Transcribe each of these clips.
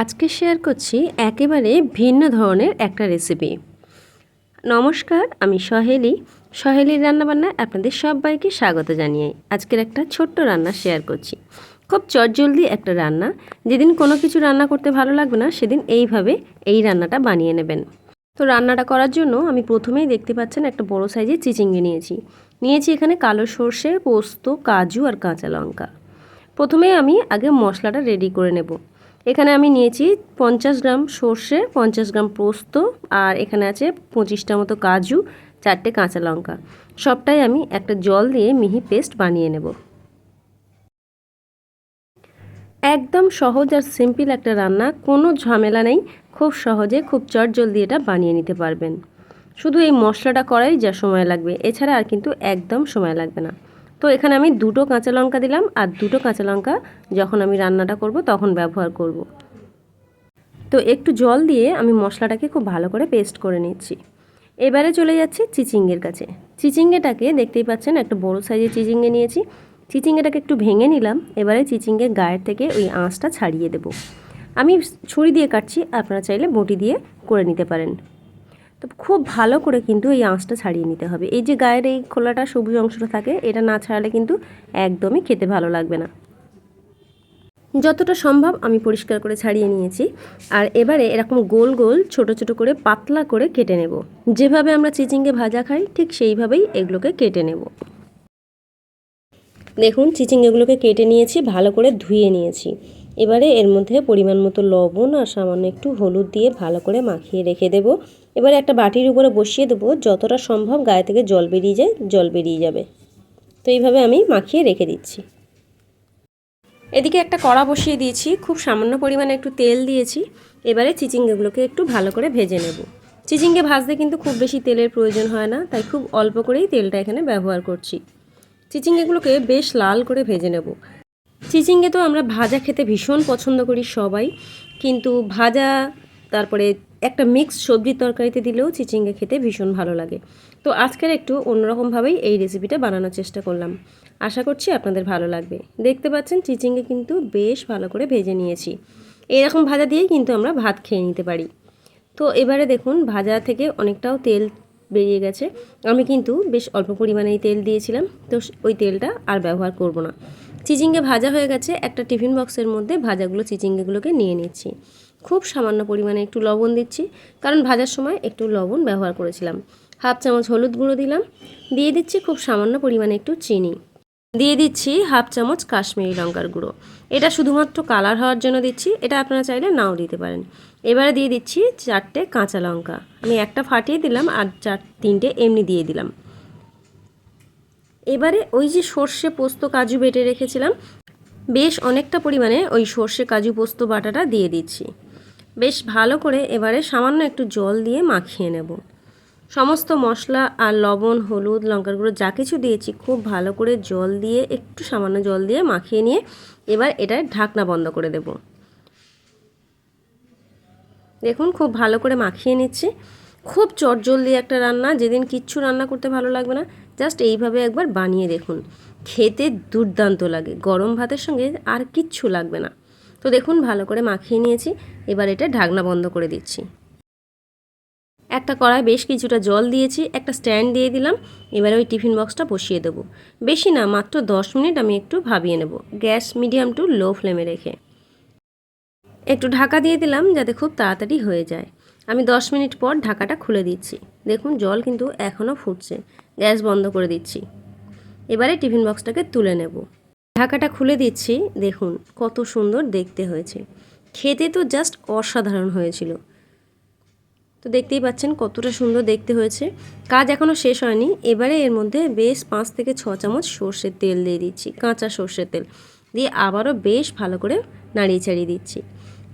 আজকে শেয়ার করছি একেবারে ভিন্ন ধরনের একটা রেসিপি নমস্কার, আমি সহেলি। সহেলির রান্নাবান্না আপনাদের সবাইকে স্বাগত জানিয়ে আজকের একটা ছোট্ট রান্না শেয়ার করছি। খুব চটজলদি একটা রান্না। যেদিন কোনো কিছু রান্না করতে ভালো লাগবে না, সেদিন এইভাবে এই রান্নাটা বানিয়ে নেবেন। তো রান্নাটা করার জন্য আমি প্রথমেই দেখতে পাচ্ছেন একটা বড় সাইজের চিচিঙ্গে নিয়েছি। নিয়েছি এখানে কালো সর্ষে, পোস্ত, কাজু আর কাঁচা লঙ্কা। প্রথমে আমি আগে মশলাটা রেডি করে নেব। এখানে আমি নিয়েছি পঞ্চাশ গ্রাম সর্ষে, পঞ্চাশ গ্রাম পোস্ত আর এখানে আছে পঁচিশটা মতো কাজু, চারটে কাঁচা লঙ্কা। সবটাই আমি একটা জল দিয়ে মিহি পেস্ট বানিয়ে নেব। একদম সহজ আর সিম্পল একটা রান্না, কোনো ঝামেলা নেই। খুব সহজে, খুব চট জলদি এটা বানিয়ে নিতে পারবেন। শুধু এই মশলাটা করাই যা সময় লাগবে। এছাড়া আর কিন্তু একদম সময় লাগবে না। তো এখানে আমি দুটো কাঁচা লঙ্কা দিলাম আর দুটো কাঁচা লঙ্কা যখন আমি রান্নাটা করব তখন ব্যবহার করব। তো একটু জল দিয়ে আমি মশলাটাকে খুব ভালো করে পেস্ট করে নিচ্ছি। এবারে চলে যাচ্ছি চিচিঙ্গের কাছে। চিচিঙ্গেটাকে দেখতেই পাচ্ছেন একটা বড় সাইজের চিচিঙ্গে নিয়েছি। চিচিঙ্গেটাকে একটু ভেঙে নিলাম, এবারে চিচিঙ্গের গায়ের থেকে ওই আঁশটা ছাড়িয়ে দেব। আমি ছুরি দিয়ে কাটছি, আপনারা চাইলে বটি দিয়ে করে নিতে পারেন। তো খুব ভালো করে কিন্তু এই আঁশটা ছাড়িয়ে নিতে হবে। এই যে গায়ের এই খোলাটা, সবুজ অংশটা থাকে, এটা না ছাড়ালে কিন্তু একদমই খেতে ভালো লাগবে না। যতটা সম্ভব আমি পরিষ্কার করে ছাড়িয়ে নিয়েছি। আর এবারে এরকম গোল গোল, ছোট ছোট করে পাতলা করে কেটে নেব। যেভাবে আমরা চিচিঙ্গে ভাজা খাই, ঠিক সেইভাবেই এগুলোকে কেটে নেব। দেখুন, চিচিঙ্গেগুলোকে কেটে নিয়েছি, ভালো করে ধুয়ে নিয়েছি। এবারে এর মধ্যে পরিমাণ মতো লবণ আর সামান্য একটু হলুদ দিয়ে ভালো করে মাখিয়ে রেখে দেব। এবারে একটা বাটির উপরে বসিয়ে দেবো, যতটা সম্ভব গায়ে থেকে জল বেরিয়ে যায়, জল বেরিয়ে যাবে। তো এইভাবে আমি মাখিয়ে রেখে দিচ্ছি। এদিকে একটা কড়া বসিয়ে দিয়েছি, খুব সামান্য পরিমাণে একটু তেল দিয়েছি। এবারে চিচিঙ্গেগুলোকে একটু ভালো করে ভেজে নেব। চিচিঙ্গে ভাজতে কিন্তু খুব বেশি তেলের প্রয়োজন হয় না, তাই খুব অল্প করেই তেলটা এখানে ব্যবহার করছি। চিচিঙ্গেগুলোকে বেশ লাল করে ভেজে নেব। চিচিঙ্গে তো আমরা ভাজা খেতে ভীষণ পছন্দ করি সবাই, কিন্তু ভাজা, তারপরে একটা মিক্স সবজির তরকারিতে দিলেও চিচিঙ্গে খেতে ভীষণ ভালো লাগে। তো আজকের একটু অন্যরকমভাবেই এই রেসিপিটা বানানোর চেষ্টা করলাম। আশা করছি আপনাদের ভালো লাগবে। দেখতে পাচ্ছেন, চিচিঙ্গে কিন্তু বেশ ভালো করে ভেজে নিয়েছি। এরকম ভাজা দিয়েই কিন্তু আমরা ভাত খেয়ে নিতে পারি। তো এবারে দেখুন, ভাজা থেকে অনেকটাও তেল বেরিয়ে গেছে। আমি কিন্তু বেশ অল্প পরিমাণেই তেল দিয়েছিলাম, তো ওই তেলটা আর ব্যবহার করব না। চিচিঙ্গে ভাজা হয়ে গেছে, একটা টিফিন বক্সের মধ্যে ভাজাগুলো, চিচিঙ্গেগুলোকে নিয়ে নিচ্ছি। খুব সামান্য পরিমাণে একটু লবণ দিচ্ছি, কারণ ভাজার সময় একটু লবণ ব্যবহার করেছিলাম। হাফ চামচ হলুদ গুঁড়ো দিলাম, দিয়ে দিচ্ছি খুব সামান্য পরিমাণে একটু চিনি। দিয়ে দিচ্ছি হাফ চামচ কাশ্মীরি লঙ্কার গুঁড়ো। এটা শুধুমাত্র কালার হওয়ার জন্য দিচ্ছি, এটা আপনারা চাইলে নাও দিতে পারেন। এবারে দিয়ে দিচ্ছি চারটে কাঁচা লঙ্কা। আমি একটা ফাটিয়ে দিলাম আর চার তিনটে এমনি দিয়ে দিলাম। এবারে ওই যে সর্ষে পোস্ত কাজু বেটে রেখেছিলাম, বেশ অনেকটা পরিমাণে ওই সর্ষে কাজু পোস্ত বাটাটা দিয়ে দিচ্ছি। বেশ ভালো করে এবারে সামান্য একটু জল দিয়ে মাখিয়ে নেব। সমস্ত মশলা আর লবণ, হলুদ, লঙ্কার গুঁড়ো যা কিছু দিয়েছি খুব ভালো করে জল দিয়ে, একটু সামান্য জল দিয়ে মাখিয়ে নিয়ে এবার এটা ঢাকনা বন্ধ করে দেব। দেখুন, খুব ভালো করে মাখিয়ে নিচ্ছি। খুব চটজলদি একটা রান্না, যেদিন কিচ্ছু রান্না করতে ভালো লাগবে না জাস্ট এইভাবে একবার বানিয়ে দেখুন। খেতে দুর্দান্ত লাগে, গরম ভাতের সঙ্গে আর কিচ্ছু লাগবে না। তো দেখুন, ভালো করে মাখিয়ে নিয়েছি, এবার এটা ঢাকনা বন্ধ করে দিচ্ছি। একটা কড়াই বেশ কিছুটা জল দিয়েছি, একটা স্ট্যান্ড দিয়ে দিলাম, এবারে ওই টিফিন বক্সটা বসিয়ে দেবো। বেশি না, মাত্র দশ মিনিট আমি একটু ভাবিয়ে নেব, গ্যাস মিডিয়াম টু লো ফ্লেমে রেখে। একটু ঢাকা দিয়ে দিলাম, যাতে খুব তাড়াতাড়ি হয়ে যায়। আমি দশ মিনিট পর ঢাকাটা খুলে দিচ্ছি। দেখুন, জল কিন্তু এখনও ফুটছে। গ্যাস বন্ধ করে দিচ্ছি। এবারে টিফিন বক্সটাকে তুলে নেব। ঢাকাটা খুলে দিচ্ছি। দেখুন, কত সুন্দর দেখতে হয়েছে। খেতে তো জাস্ট অসাধারণ হয়েছিল। তো দেখতেই পাচ্ছেন কতটা সুন্দর দেখতে হয়েছে। কাজ এখনও শেষ হয়নি। এবারে এর মধ্যে বেশ পাঁচ থেকে ছ চামচ সর্ষের তেল দিয়ে দিচ্ছি, কাঁচা সর্ষের তেল। দিয়ে আবারও বেশ ভালো করে নাড়িয়ে চাড়িয়ে দিচ্ছি।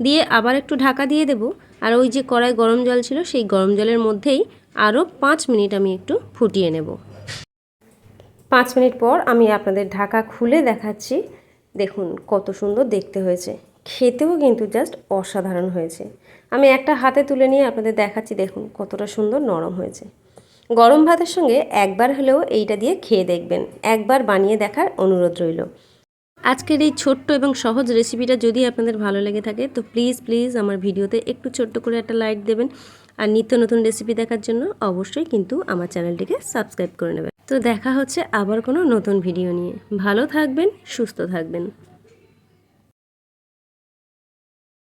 দিয়ে আবার একটু ঢাকা দিয়ে দেব। আর ওই যে কড়াই গরম জল ছিল, সেই গরম জলের মধ্যেই আরও পাঁচ মিনিট আমি একটু ফুটিয়ে নেব। পাঁচ মিনিট পর আমি আপনাদের ঢাকা খুলে দেখাচ্ছি। দেখুন কত সুন্দর দেখতে হয়েছে। খেতেও কিন্তু জাস্ট অসাধারণ হয়েছে। আমি একটা হাতে তুলে নিয়ে আপনাদের দেখাচ্ছি, দেখুন কতটা সুন্দর নরম হয়েছে। গরম ভাতের সঙ্গে একবার হলেও এইটা দিয়ে খেয়ে দেখবেন। একবার বানিয়ে দেখার অনুরোধ রইল। আজকের এই ছোট্ট এবং সহজ রেসিপিটা যদি আপনাদের ভালো লেগে থাকে, তো প্লিজ প্লিজ আমার ভিডিওতে একটু ছোট্ট করে একটা লাইক দেবেন। আর নিত্য নতুন রেসিপি দেখার জন্য অবশ্যই কিন্তু আমার চ্যানেলটিকে সাবস্ক্রাইব করে নেবেন। তো দেখা হচ্ছে আবার কোনো নতুন ভিডিও নিয়ে। ভালো থাকবেন, সুস্থ থাকবেন।